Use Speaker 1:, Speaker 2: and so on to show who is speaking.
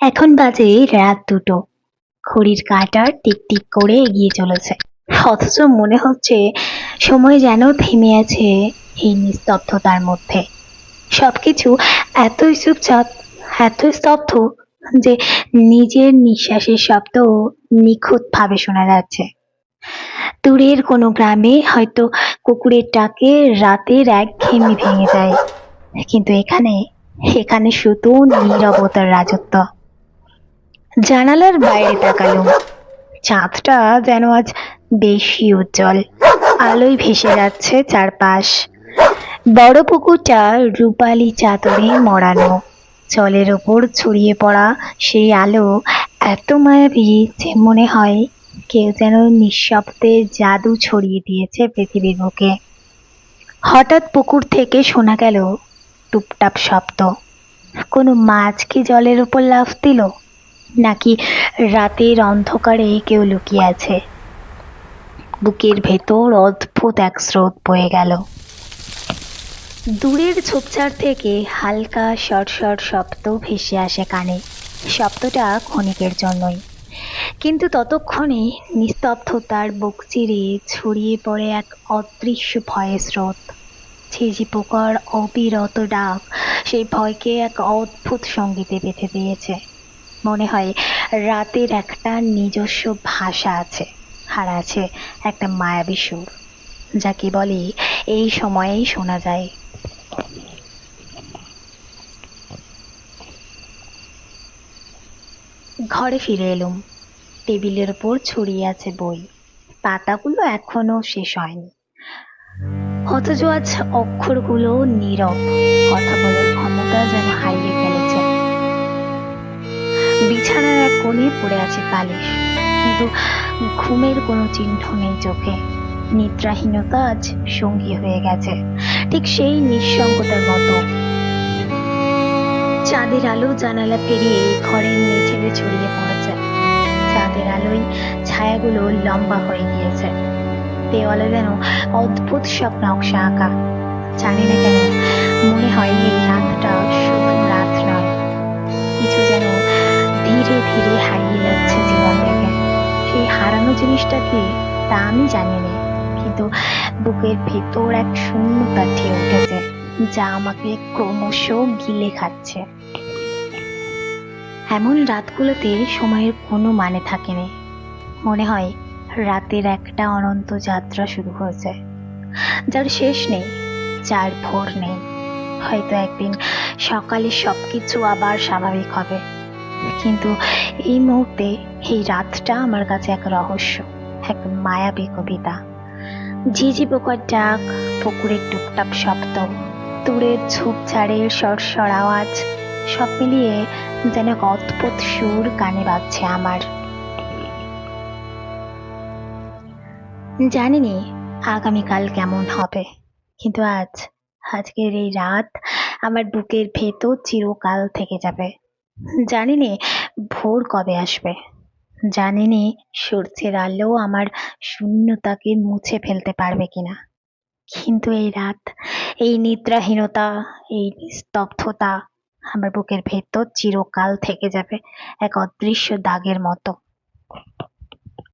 Speaker 1: এখন বাজে রাত দুটো। ঘড়ির কাঁটা টিক টিক করে এগিয়ে চলেছে। অথচ মনে হচ্ছে সময় যেন থেমে আছে এই নিস্তব্ধতার মধ্যে। সবকিছু এতই চুপচাপ এত স্তব্ধ যে নিজের নিঃশ্বাসের শব্দ নিখুঁতভাবে শোনা যাচ্ছে। দূরের কোনো গ্রামে হয়তো কুকুরের ডাকে রাতের একঘেয়েমি ভেঙে যায়। কিন্তু এখানে এখানে শুধু নীরবতার রাজত্ব। জানালার বাইরে তাকালো। চাঁদটা যেন আজ বেশি উজ্জ্বল। আলোয় ভেসে যাচ্ছে চারপাশ। বড় পুকুরটা রূপালি চাদরে মরানো জলের ওপর ছড়িয়ে পড়া সেই আলো এত মায়াবী যে মনে হয় কেউ যেন নিঃশব্দে জাদু ছড়িয়ে দিয়েছে পৃথিবীর বুকে। হঠাৎ পুকুর থেকে শোনা গেল টুপটাপ শব্দ। কোনো মাছ কি জলের উপর লাফ দিল? নাকি রাতের অন্ধকারে কেউ লুকিয়ে আছে? বুকের ভেতর অদ্ভুত এক স্রোত বয়ে গেল। দূরের ঝোপঝাড় থেকে হালকা শর্ট শর্ট শব্দ ভেসে আসে কানে। শব্দটা ক্ষণিকের জন্যই। কিন্তু ততক্ষণে নিস্তব্ধতার বুক চিরে ছড়িয়ে পড়ে এক অদৃশ্য ভয়ের স্রোত। ঝিঝি পোকার অবিরত ডাক, সেই ভয়কে এক অদ্ভুত সঙ্গীতে বেঁধে দিয়েছে। মনে হয় রাতের একটা নিজস্ব ভাষা আছে, আর আছে একটা মায়াবী সুর, যা কেবলই এই সময়েই শোনা যায়। ঘরে ফিরে এলুম। টেবিলের উপর ছড়িয়ে আছে বই। পাতাগুলো এখনও শেষ হয়নি। অথচ আজ অক্ষরগুলো নীরব। কথা বলার ক্ষমতা যেন হারিয়ে ফেলেছে বিছানার এক কোণে পড়ে আছে বালিশ। কিন্তু ঘুমের কোনো চিহ্ন নেই চোখে। নিদ্রাহীনতা আজ সঙ্গী হয়ে গেছে। ঠিক সেই নিঃসঙ্গতার মতো। চাঁদের আলো জানালা পেরিয়ে ঘরের মেঝেতে ছড়িয়ে পড়েছে। চাঁদের আলোয় ছায়াগুলো লম্বা হয়ে গিয়েছে। দেওয়ালে যেন অদ্ভুত সব নকশা আঁকা। জানি না কেন, মনে হয় এই রাতটা শুধু ধীরে হারিয়ে যাচ্ছে জীবন থেকে সেই হারানো জিনিসটা কি তা আমি জানি না কিন্তু বুকের ভেতর এক শূন্যতা ঢেউ উঠেছে, যা আমাকে ক্রমশ গিলে খাচ্ছে। এমন রাতগুলোতে সময়ের কোনো মানে থাকে না মনে হয় রাতের একটা অনন্ত যাত্রা শুরু হয়েছে, যার শেষ নেই, যার ভোর নেই। হয়তো একদিন সকালে সবকিছু আবার স্বাভাবিক হবে। কিন্তু এই মুহূর্তে, এই রাতটা আমার কাছে এক রহস্য, এক মায়াবী কবিতা। ঝিঝি পোকার ডাক, পুকুরের টুকটাপ শব্দ দূরের ঝোপঝাড়ের সরসর আওয়াজ, সব মিলিয়ে যেন এক অদ্ভুত সুর কানে বাজছে আমার। জানিনি আগামীকাল কেমন হবে, কিন্তু আজ, আজকের এই রাত আমার বুকের ভেতর চিরকাল থেকে যাবে। জানিনি, ভোর কবে আসবে? জানিনি, সূর্যের আলো আমার শূন্যতাকে মুছে ফেলতে পারবে কিনা? কিন্তু এই রাত, এই নিদ্রাহীনতা, এই নিস্তব্ধতা আমার বুকের ভেতর চিরকাল থেকে যাবে, এক অদৃশ্য দাগের মতো।